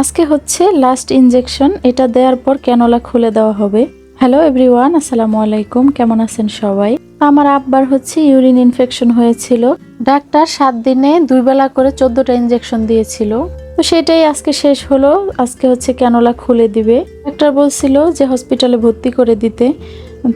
আজকে হচ্ছে last injection এটা দেওয়ার পর ক্যানোলা খুলে দেওয়া হবে। হ্যালো এভরিওয়ান আসসালামু আলাইকুম, কেমন আছেন সবাই? আমার আব্বার হচ্ছে ইউরিন ইনফেকশন হয়েছিল। ডাক্তার সাত দিনে দুই বেলা করে চোদ্দটা ইনজেকশন দিয়েছিল। তো সেটাই আজকে শেষ হলো, আজকে হচ্ছে ক্যানোলা খুলে দিবে। ডাক্তার বলছিল যে হসপিটালে ভর্তি করে দিতে।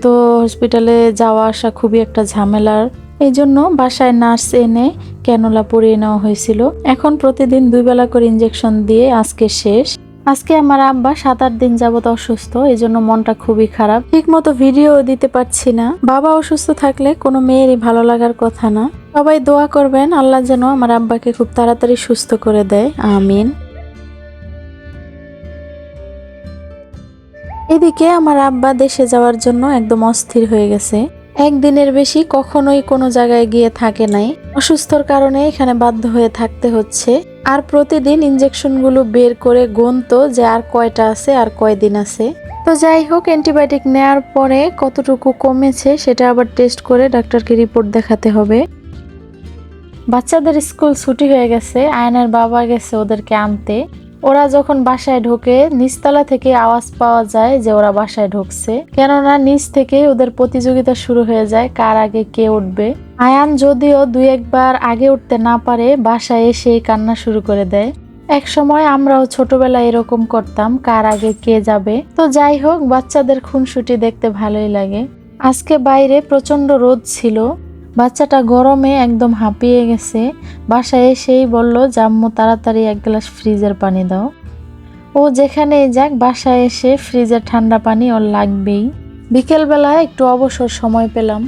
তো হসপিটালে যাওয়া আসা খুবই একটা ঝামেলার। এই জন্য বাসায় নার্স এনে ক্যানোলা পরিয়ে নেওয়া হয়েছিল। এখন প্রতিদিন দুই বেলা করে ইঞ্জেকশন দিয়ে আজকে শেষ। আজকে আমার আব্বা সাত আট দিন যাবত অসুস্থ এই জন্য মনটা খুবই খারাপ। ঠিক মতো ভিডিও দিতে পারছি না। বাবা অসুস্থ থাকলে কোনো মেয়েরই ভালো লাগার কথা না। সবাই দোয়া করবেন, আল্লাহ যেন আমার আব্বাকে খুব তাড়াতাড়ি সুস্থ করে দেয়। আমিন। এদিকে আমার আব্বা দেশে যাওয়ার জন্য একদম অস্থির হয়ে গেছে। একদিনের বেশি কখনোই কোনো জায়গায় গিয়ে থাকে নাই। অসুস্থর কারণে এখানে বাধ্য হয়ে থাকতে হচ্ছে। আর প্রতিদিন ইনজেকশনগুলো বের করে গুনতো যে আর কয়টা আছে, আর কয়দিন আছে। তো যাই হোক, অ্যান্টিবায়োটিক নেওয়ার পরে কতটুকু কমেছে সেটা আবার টেস্ট করে ডাক্তারকে রিপোর্ট দেখাতে হবে। বাচ্চাদের স্কুল ছুটি হয়ে গেছে, আয়নার বাবা গেছে ওদেরকে আনতে। ওরা যখন বাসায় ঢোকে, নিচতলা থেকে আওয়াজ পাওয়া যায় যে ওরা বাসায় ঢুকছে। কেননা নিচ থেকে ওদের প্রতিযোগিতা শুরু হয়ে যায় কার আগে কে উঠবে। আয়ান যদিও দুই একবার আগে উঠতে না পারে, বাসায় এসে কান্না শুরু করে দেয়। এক সময় আমরাও ছোটবেলায় এরকম করতাম কার আগে কে যাবে। তো যাই হোক, বাচ্চাদের খুনসুটি দেখতে ভালোই লাগে। আজকে বাইরে প্রচণ্ড রোদ ছিল। বাচ্চাটা গরমে একদম হাঁপিয়ে গেছে। বাসায় এসেই বলল, জাম্মু, তাড়াতাড়ি এক গ্লাস ফ্রিজের পানি দাও। ও যেখানেই যাক, বাসায় এসে ফ্রিজের ঠান্ডা পানি ওর লাগবেই। বিকেলবেলায় একটু অবসর সময় পেলাম।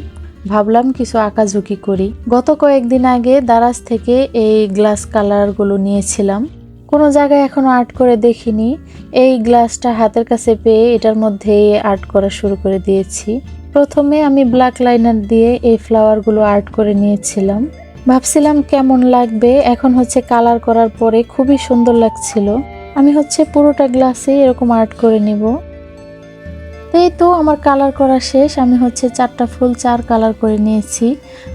ভাবলাম কিছু আঁকাঝুঁকি করি। গত কয়েকদিন আগে দারাজ থেকে এই গ্লাস কালারগুলো নিয়েছিলাম। কোনো জায়গায় এখনও আর্ট করে দেখিনি। এই গ্লাসটা হাতের কাছে পেয়ে এটার মধ্যে আর্ট করা শুরু করে দিয়েছি। প্রথমে আমি ব্ল্যাক লাইনার দিয়ে এই ফ্লাওয়ারগুলো আর্ট করে নিয়েছিলাম। ভাবছিলাম কেমন লাগবে, এখন হচ্ছে কালার করার পরে খুবই সুন্দর লাগছিল। আমি হচ্ছে পুরোটা গ্লাসে এরকম আর্ট করে নিব। এই তো আমার কালার করা শেষ। আমি হচ্ছে চারটা ফুল, চার কালার করে নিয়েছি।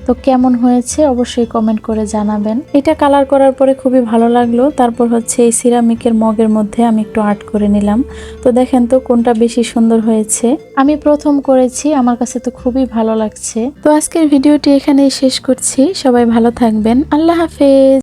তো কেমন হয়েছে অবশ্যই কমেন্ট করে জানাবেন। এটা কালার করার পরে খুবই ভালো লাগল। তারপর হচ্ছে এই সিরামিকের মগের মধ্যে আমি একটু আর্ট করে নিলাম। তো দেখেন তো কোনটা বেশি সুন্দর হয়েছে। আমি প্রথম করেছি, আমার কাছে তো খুবই ভালো লাগছে। তো আজকের ভিডিওটি এখানেই শেষ করছি। সবাই ভালো থাকবেন। আল্লাহ হাফেজ।